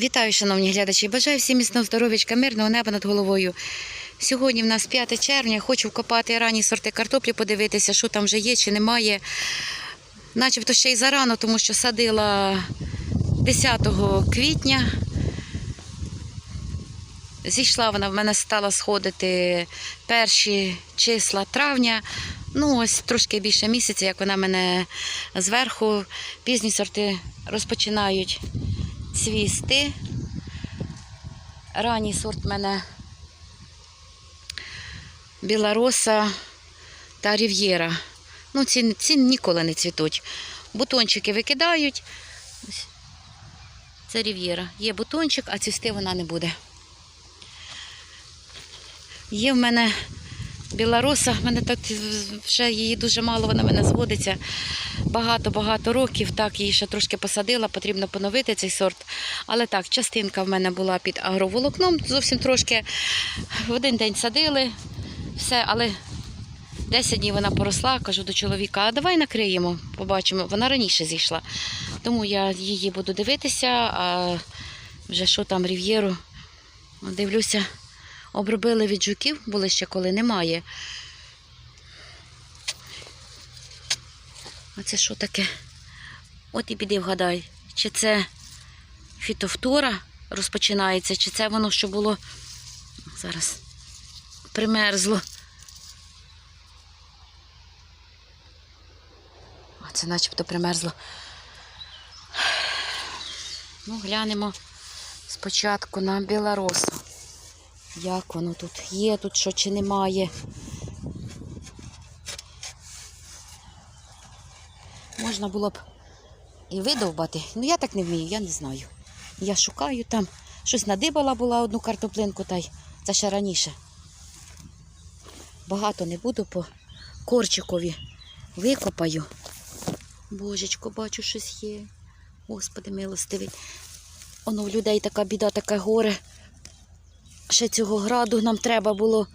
Вітаю, шановні глядачі. Бажаю всім міцного здоров'ячка, мирного неба над головою. Сьогодні в нас 5 червня. Хочу вкопати ранні сорти картоплі, подивитися, що там вже є чи немає. Начебто ще й зарано, тому що садила 10 квітня. Зійшла вона в мене стала сходити перші числа травня. Ну, ось трошки більше місяця, як вона мене зверху. Пізні сорти розпочинають цвісти. Ранній сорт в мене білороса та рів'єра. Ну, ці, ці ніколи не цвітуть. Бутончики викидають. Це рів'єра. Є бутончик, а цвісти вона не буде. Є в мене білороса, мене так вже її дуже мало, вона мене зводиться багато-багато років. Так, її ще трошки посадила, потрібно поновити цей сорт. Але так, частинка в мене була під агроволокном, зовсім трошки. В один день садили, все, але 10 днів вона поросла, кажу до чоловіка, а давай накриємо, побачимо. Вона раніше зійшла. Тому я її буду дивитися, а вже що там рів'єру, дивлюся. Обробили від жуків, були ще коли немає. А це що таке? От і піди вгадай, чи це фітофтора розпочинається, чи це воно, що було зараз примерзло. А це начебто примерзло. Ну, глянемо спочатку на білоросу. Як воно тут є, тут що чи немає. Можна було б і видовбати. Ну я так не вмію, я не знаю. Я шукаю там. Щось надибала була одну картоплинку, та й це ще раніше. Багато не буду по корчикові викопаю. Божечко, бачу, щось є. Господи, милостивий. Воно в людей така біда, таке горе. Ще цього граду нам треба було.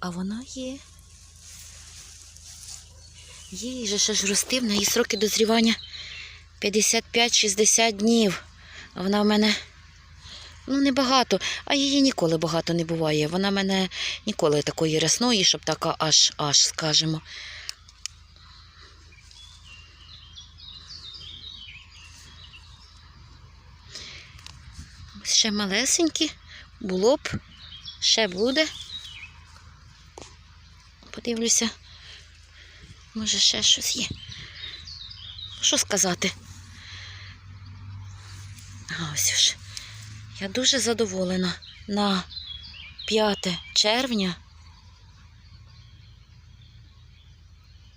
А вона є. І же ще ж рости, в неї сроки дозрівання 55-60 днів. А вона в мене, ну, небагато, а її ніколи багато не буває. Вона в мене ніколи такої рясної, щоб така аж, аж, скажемо. Ще малесенькі. Було б, ще буде. Подивлюся, може ще щось є. Що сказати? А ось ж. Я дуже задоволена на 5 червня.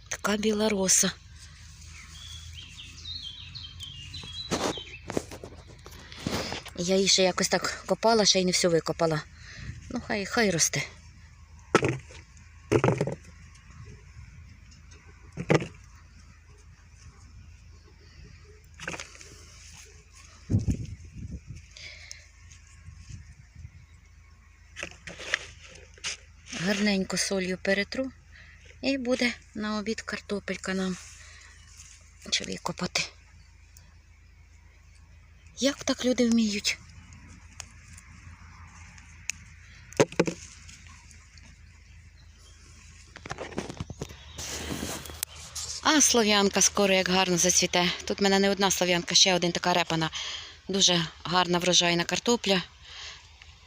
Така біла роса. Я її ще якось так копала, ще й не все викопала. Ну, хай, хай росте. Гарненько солью перетру і буде на обід картопелька нам чи викопати. Як так люди вміють? А слов'янка скоро як гарно зацвіте. Тут в мене не одна слов'янка, ще один така репана. Дуже гарна врожайна картопля.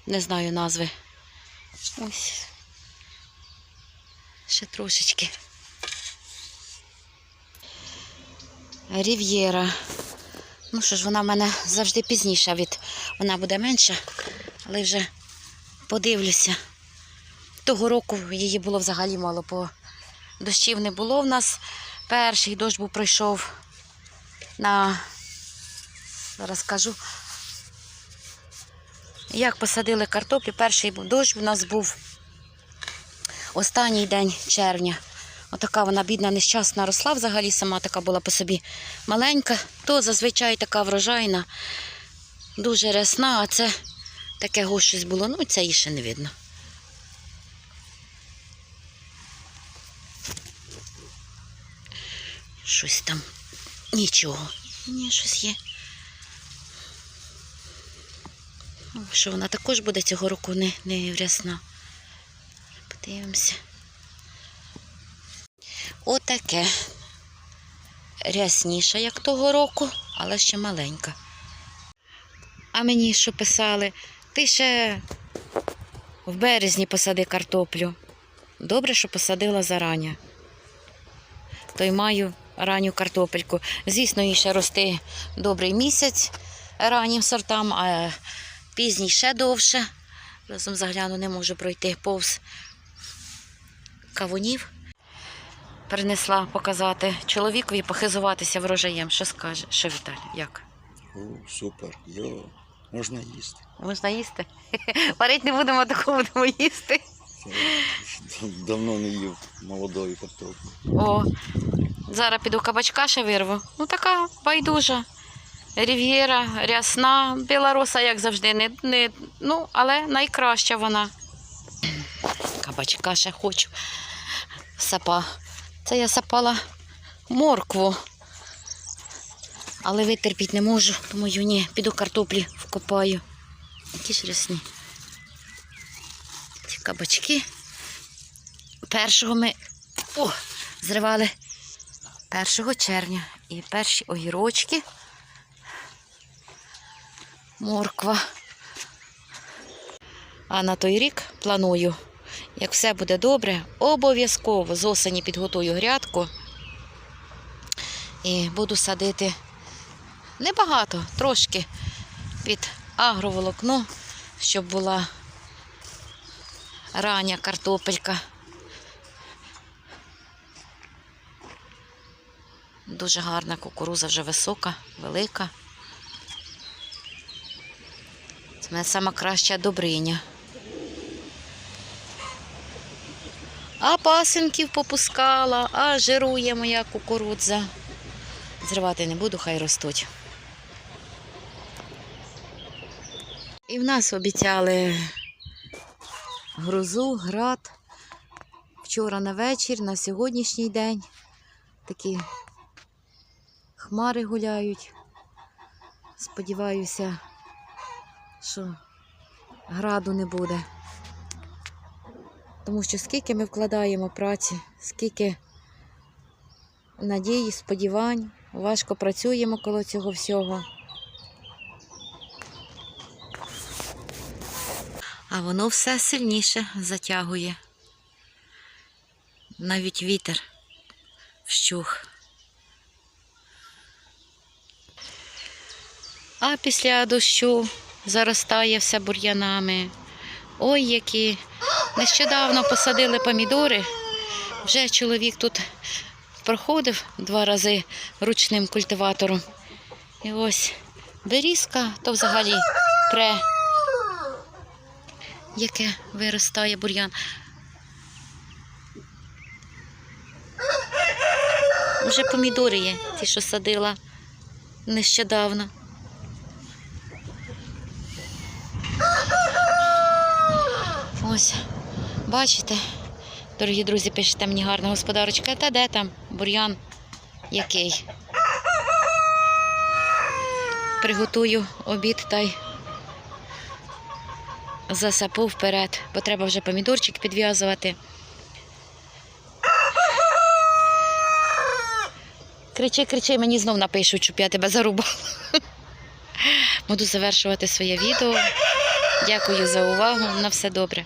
Не знаю назви. Ось. Ще трошечки. Рів'єра. Ну що ж, вона в мене завжди пізніша від. Вона буде менша, але вже подивлюся. Того року її було взагалі мало, бо дощів не було в нас. Перший дощ був пройшов на, зараз скажу, як посадили картоплю. Перший дощ у нас був останній день червня. Отака вона бідна, нещасна росла взагалі, сама така була по собі маленька, то зазвичай така врожайна, дуже рясна, а це таке го щось було, ну це її ще не видно. Щось там. Нічого. Ні, щось є. Що вона також буде цього року не, не врясна. Подивимося. Отаке. Рясніша, як того року, але ще маленька. А мені що писали? Ти ще в березні посади картоплю. Добре, що посадила зарані. То й маю ранню картопельку. Звісно, їй ще рости добрий місяць раннім сортам, а пізній ще довше. Разом загляну, не можу пройти повз кавунів. Принесла показати чоловікові похизуватися врожаєм. Що скаже? Що Віталій? Як? О, супер. Йо, можна їсти. Можна їсти? Варить не будемо, таку будемо їсти. Давно не їв молодої картоплі. О, зараз піду кабачка ще вирву. Ну така байдужа. Рів'єра, рясна, білоруса, як завжди, не, не, ну, але найкраща вона. Кабачка ще хочу. Сапа. Це я сапала моркву. Але витерпіти не можу, тому ні, піду картоплі вкопаю. Які ж рясні. Ці кабачки. Першого ми о, зривали 1 червня. І перші огірочки. Морква. А на той рік планую, як все буде добре, обов'язково з осені підготую грядку і буду садити небагато, трошки під агроволокно, щоб була рання картопелька. Дуже гарна кукуруза, вже висока, велика. Це мене краща добриня. А пасинків попускала, а жирує моя кукурудза. Зривати не буду, хай ростуть. І в нас обіцяли грозу, град. Вчора на вечір, на сьогоднішній день. Такі хмари гуляють. Сподіваюся, що граду не буде. Тому що скільки ми вкладаємо праці, скільки надій, сподівань, важко працюємо коло цього всього. А воно все сильніше затягує. Навіть вітер вщух. А після дощу заростає все бур'янами. Ой, які. Нещодавно посадили помідори. Вже чоловік тут проходив два рази ручним культиватором. І ось берізка, то взагалі пре. Яке виростає бур'ян. Вже помідори є, ті, що садила нещодавно. Ось, бачите, дорогі друзі, пишете мені гарна господарочка. Та де там бур'ян який? Приготую обід та й засапу вперед, бо треба вже помідорчик підв'язувати. Кричи, кричи, мені знов напишуть, щоб я тебе зарубала. Буду завершувати своє відео. Дякую за увагу. На все добре.